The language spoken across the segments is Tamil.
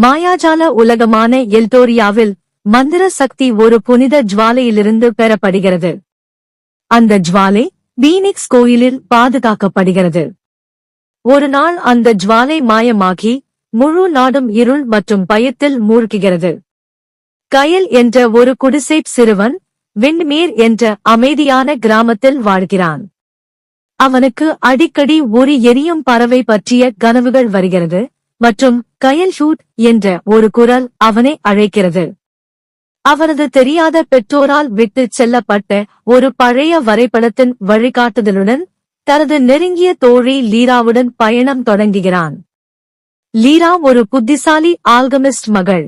மாயாஜால உலகமான எல்டோரியாவில் மந்திர சக்தி ஒரு புனித ஜுவாலையிலிருந்து பெறப்படுகிறது. அந்த ஜுவாலை பீனிக்ஸ் கோயிலில் பாதுகாக்கப்படுகிறது. ஒரு நாள் அந்த ஜுவாலை மாயமாகி முழு நாடும் இருள் மற்றும் பயத்தில் மூழ்குகிறது. கயல் என்ற ஒரு குடிசை சிறுவன் விண்மீர் என்ற அமைதியான கிராமத்தில் வாழ்கிறான். அவனுக்கு அடிக்கடி ஒரு எரியும் பறவை பற்றிய கனவுகள் வருகிறது. மற்றும் கயல் ஷூட் என்ற ஒரு குரல் அவனை அழைக்கிறது. அவரது தெரியாத பெற்றோரால் விட்டு செல்லப்பட்ட ஒரு பழைய வரைபடத்தின் வழிகாட்டுதலுடன் தனது நெருங்கிய தோழி லீராவுடன் பயணம் தொடங்குகிறான். லீரா ஒரு புத்திசாலி ஆல்கமிஸ்ட் மகள்.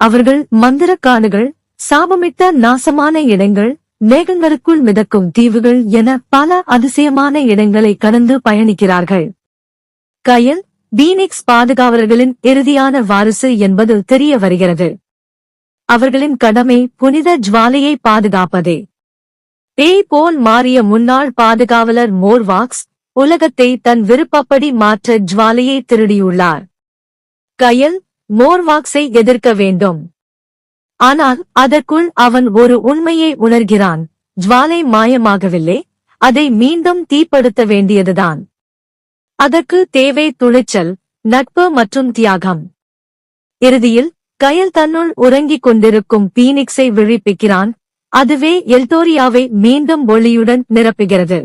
அவர்கள் மந்திரக்காடுகள் சாபமிட்ட நாசமான இடங்கள் மேகங்களுக்குள் மிதக்கும் தீவுகள் என பல அதிசயமான இடங்களை கடந்து பயணிக்கிறார்கள். கயல் பீனிக்ஸ் பாதுகாவலர்களின் இறுதியான வாரிசு என்பது தெரிய வருகிறது. அவர்களின் கடமை புனித ஜுவாலையை பாதுகாப்பதே. பேய் போல் மாறிய முன்னாள் பாதுகாவலர் மோர்வாக்ஸ் உலகத்தை தன் விருப்பப்படி மாற்ற ஜுவாலையை திருடியுள்ளார். கயல் மோர்வாக்ஸை எதிர்க்க வேண்டும். ஆனால் அதற்குள் அவன் ஒரு உண்மையை உணர்கிறான். ஜுவாலை மாயமாகவில்லை அதை மீண்டும் தீப்படுத்த வேண்டியதுதான். அதற்கு தேவை துணிச்சல் நட்பு மற்றும் தியாகம். இறுதியில் கயல் தன்னுள் உறங்கிக் கொண்டிருக்கும் பீனிக்ஸை விழிப்பிக்கிறான். அதுவே எல்டோரியாவை மீண்டும் ஒளியுடன் நிரப்புகிறது.